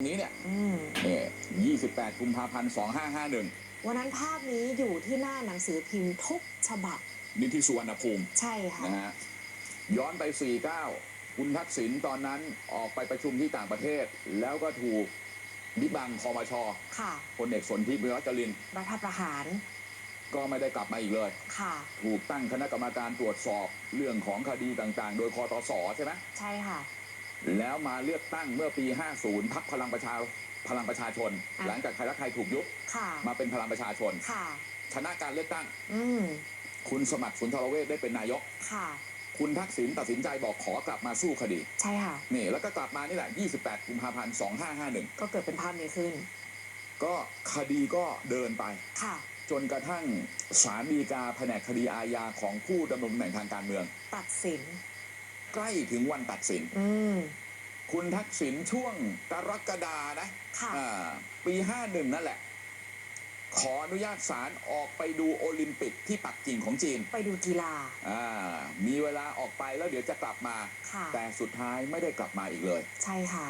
นี้เนี่ยอืมเนี่ย28กุมภาพันธ์2551วันนั้นภาพนี้อยู่ที่หน้าหนังสือพิมพ์ทุกฉบับนี่ที่สุวรรณภูมิ ใช่ค่ะนะฮะย้อนไป49คุณทักษิณตอนนั้นออกไปประชุมที่ต่างประเทศ แล้วก็ถูกดิบังคอมชค่ะพลเอกสนธิวิรัจรินทร์รัฐประหาร ก็ไม่ได้กลับมาอีกเลย ค่ะ ถูกตั้งคณะกรรมการตรวจสอบเรื่องของคดีต่างๆ โดยคอตสใช่ไหมใช่ค่ะ แล้วมาเลือกตั้งเมื่อปี 50พักพลังประชาพลังประชาชน อะ หลังจากไทยรักไทยถูกยุบค่ะมาเป็นพลังประชาชน ค่ะ ชนะการเลือกตั้ง อืมคุณสมัครสุนทรเวชได้เป็นนายก ค่ะ คุณทักษิณตัดสินใจบอกขอกลับมาสู้คดีใช่ค่ะ นี่แล้วก็กลับมานี่แหละ 28 กุมภาพันธ์2551ก็เกิดเป็นภาพนี้ขึ้นก็คดีก็เดินไป ค่ะ จนกระทั่งศาลฎีกาแผนกคดีอาญาของผู้ดำรงตำแหน่งทางการเมือง ตัดสิน ใกล้ถึงวันตัดสินอืมคุณทักษิณช่วงกรกฎานะค่ะอ่าปี51นั่นแหละ ขออนุญาตศาลออกไปดูโอลิมปิกที่ปักกิ่งของจีน ไปดูกีฬาอ่ามีเวลาออกไปแล้วเดี๋ยวจะกลับมาค่ะแต่สุดท้ายไม่ได้กลับมาอีกเลย ใช่ค่ะ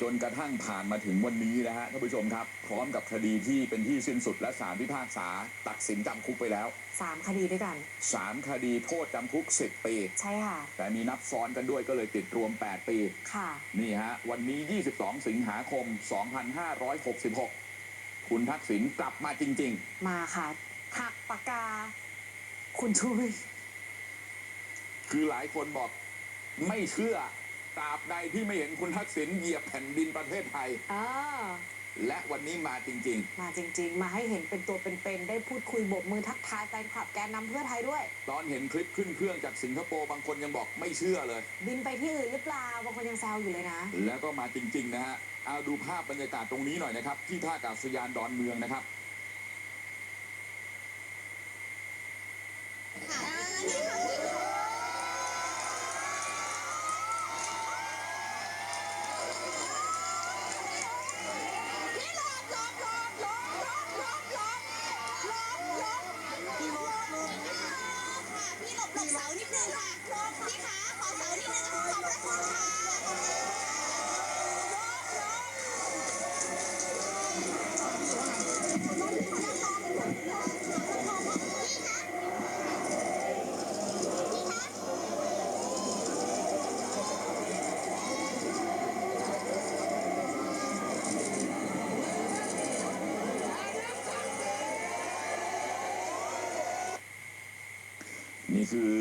จนกระทั่งผ่านมาถึงวันนี้นะฮะท่านผู้ชมครับ พร้อมกับคดีที่เป็นที่สิ้นสุดและศาลพิพากษา ตัดสินจำคุกไปแล้วสามคดีด้วยกัน 3 คดีโทษจำคุก 10 ปี ใช่ค่ะ แต่มีนับซ้อนกันด้วยก็เลยติดรวม 8 ปี ค่ะ นี่ฮะ วันนี้ 22 สิงหาคม 2566 คุณทักษิณกลับมาจริงมาค่ะหักปากกา คุณชุยๆคือหลายคนบอกไม่เชื่อ ตราบใดที่ไม่เห็นคุณทักษิณเหยียบแผ่นดินประเทศไทยเออและวันนี้มาจริง มาจริง ๆ มาให้เห็นเป็นตัวเป็นๆได้พูดคุยโบกมือทักทายแฟนคลับแกนนำเพื่อไทยด้วย ๆ ตอนเห็นคลิปขึ้นเครื่องจากสิงคโปร์บางคนยังบอกไม่เชื่อเลย บินไปที่อื่นหรือเปล่าบางคนยังแซวอยู่เลยนะ แล้วก็มาจริง ๆ นะฮะเอาดูภาพบรรยากาศตรงนี้หน่อยนะครับ ที่ท่าอากาศยานดอนเมืองนะครับ นี่คือ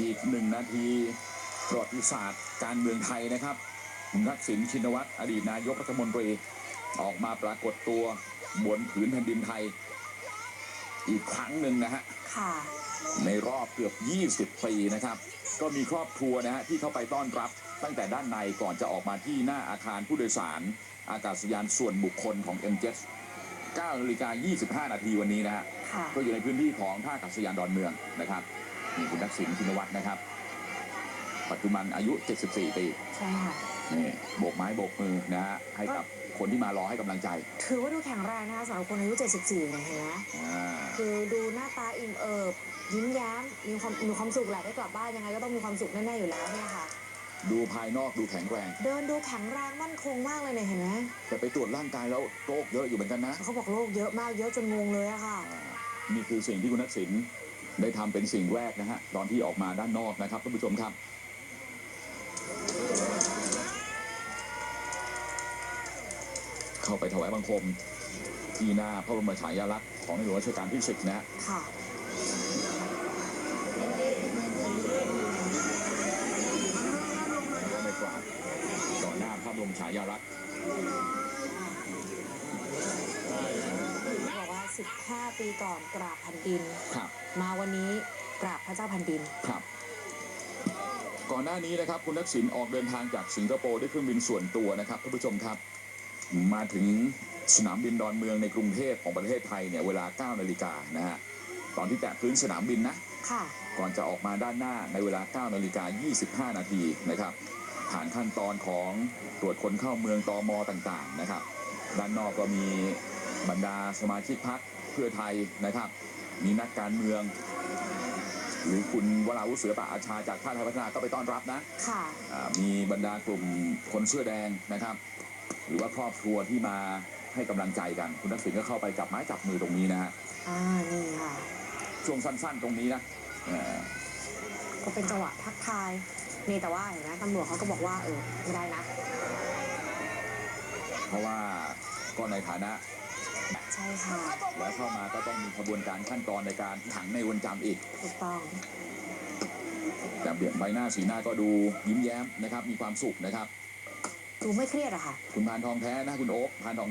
อีกหนึ่งนาทีประวัติศาสตร์การเมืองไทยนะครับคุณทักษิณชินวัตรอดีตนายกรัฐมนตรี ออกมาปรากฏตัวบนผืนแผ่นดินไทย อีกครั้งหนึ่งนะฮะค่ะในรอบเกือบ 20 ปีนะครับ ก็มีครอบครัวนะฮะที่เข้าไปต้อนรับตั้งแต่ด้านในก่อนจะออกมาที่หน้าอาคารผู้โดยสาร อากาศยานส่วนบุคคลของ m อ็ 9นาฬิกา25 นาทีวันนี้นะฮะค่ะก็อยู่ในพื้นที่ของท่าอากาศยานดอนเมืองนะครับนี่คุณทักษิณชินวัตรนะครับ ปัจจุบันอายุ 74 ปีใช่ค่ะนี่โบกไม้โบกมือนะฮะให้กับคนที่มารอให้กำลังใจ ถือว่าดูแข็งแรงนะคะสำหรับคนอายุ 74เนี่ยเห็นไหมอ่าคือดูหน้าตาอิ่มเอิบยิ้มแย้มมีความมีความสุขแหละได้กลับบ้านยังไงก็ต้องมีความสุขแน่ๆอยู่แล้วเนี่ยค่ะ ดูภายนอกดูแข็งแรง เดินดูแข็งแรงมั่นคงมากเลยเนี่ยเห็นไหมแต่ไปตรวจร่างกายแล้วโรคเยอะอยู่เหมือนกันนะเขาบอกโรคเยอะมากเยอะจนงงเลยอะค่ะอ่านี่คือสิ่งที่คุณทักษิณได้ทำเป็นสิ่งแรกนะฮะตอนที่ออกมาด้านนอกนะครับท่านผู้ชมครับเข้าไปถวายบังคม ที่หน้าพระบรมฉายาลักษณ์ของในหลวงรัชกาลที่10นะฮะ 15 ปีก่อนกราบแผ่นดิน ครับ มาวันนี้กราบพระเจ้าแผ่นดิน ครับ ก่อนหน้านี้นะครับ คุณทักษิณออกเดินทางจากสิงคโปร์ด้วยเครื่องบินส่วนตัวนะครับท่านผู้ชมครับ มาถึงสนามบินดอนเมืองในกรุงเทพของประเทศไทยเนี่ยเวลา9นาฬิกานะฮะตอนที่แตะพื้นสนามบินนะ ค่ะ ก่อนจะออกมาด้านหน้าในเวลา 9 นาฬิกา 25 นาทีนะครับ ผ่านขั้นตอนของตรวจคนเข้าเมืองตอมต่างๆนะครับ ด้านนอกก็มีบรรดาสมาชิกพัก เพื่อไทยนะครับ มีนักการเมือง หรือคุณวราวุฒิเสือปะอาชาจากชาติไทยพัฒนาก็ไปต้อนรับนะค่ะอ่ามีบรรดากลุ่มคนเสื้อแดงนะครับ หรือว่าครอบครัวที่มาให้กำลังใจกัน คุณทักษิณก็เข้าไปจับไม้จับมือตรงนี้นะฮะอ่านี่ค่ะช่วงสั้นๆตรงนี้นะเอ่อก็เป็นจังหวะทักทายนี่แต่ว่าเห็นไหมตำรวจเขาก็บอกว่าเออไม่ได้นะ เพราะว่าก็ในฐานะ ใช่ค่ะแล้วเข้ามาก็ต้องมีขบวนการขั้นตอนในการขังในวันจำอีกถูกต้องแต่เบี่ยงใบหน้าสีหน้าก็ดูยิ้มแย้มนะครับ มีความสุขนะครับ ดูไม่เครียดอะค่ะ คุณพานทองแท้นะคุณโอ๊คพานทองแท้